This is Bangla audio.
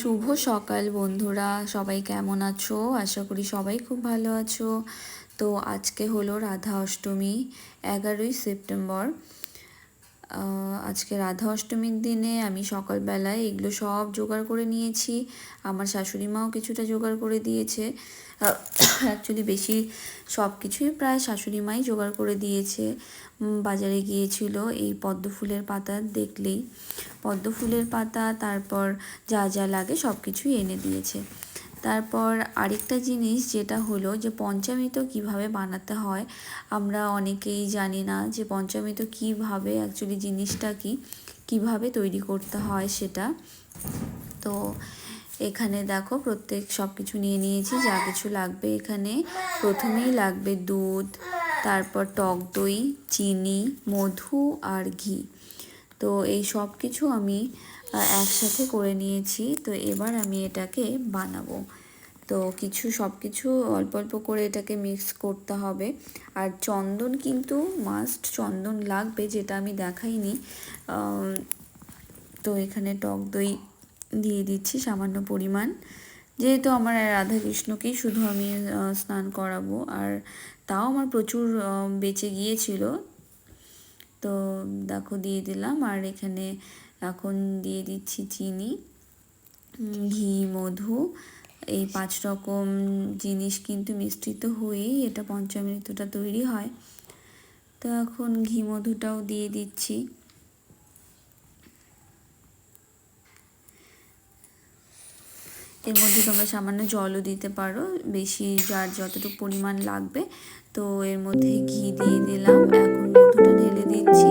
শুভ সকাল বন্ধুরা, সবাই কেমন আছো? আশা করি সবাই খুব ভালো আছো। তো আজকে হলো রাধা অষ্টমী, এগারোই সেপ্টেম্বর। আজকে রাধা অষ্টমীর দিনে আমি সকালবেলায় এগুলো সব জোগাড় করে নিয়েছি। আমার শাশুড়ি মাও কিছুটা জোগাড় করে দিয়েছে। অ্যাকচুয়ালি বেশি সব কিছুই প্রায় শাশুড়ি মাই জোগাড় করে দিয়েছে। বাজারে গিয়েছিল এই পদ্ম ফুলের পাতা দেখলেই। পদ্ম ফুলের পাতা, তারপর যা যা লাগে সব কিছুই এনে দিয়েছে। তারপর আরেকটা জিনিস যেটা হলো যে পঞ্চামৃত কীভাবে বানাতে হয়, আমরা অনেকেই জানি না যে পঞ্চামৃত কীভাবে অ্যাকচুয়ালি জিনিসটা কি, কীভাবে তৈরি করতে হয় সেটা। তো এখানে দেখো প্রত্যেক সব কিছু নিয়ে নিয়েছি, যা কিছু লাগবে এখানে। প্রথমেই লাগবে দুধ, তারপর টক দই, চিনি, মধু আর ঘি। তো এই সব কিছু আমি একসাথে করে নিয়েছি। তো এবার আমি এটাকে বানাবো। তো কিছু, সব কিছু অল্প অল্প করে এটাকে মিক্স করতে হবে। আর চন্দন কিন্তু মাস্ট চন্দন লাগবে, যেটা আমি দেখাইনি। তো এখানে টক দই দিয়ে দিচ্ছি সামান্য পরিমাণ। যেহেতু আমার রাধা কৃষ্ণকেই শুধু আমি স্নান করাবো। আর তাও আমার প্রচুর বেঁচে গিয়েছিল। তো দেখো দিয়ে দিলাম। আর এখানে এখন দিয়ে দিচ্ছি চিনি ঘি, মধু। এই পাঁচ রকম জিনিস কিন্তু মিশ্রিত হয়েই এটা পঞ্চামৃতটা তৈরি হয়। তো এখন ঘি, মধুটাও দিয়ে দিচ্ছি। এর মধ্যে তোমরা সামান্য জলও দিতে পারো, বেশি যার যতটুকু পরিমাণ লাগবে। তো এর মধ্যে ঘি দিয়ে দিলাম। এখন ঢেলে দিচ্ছি।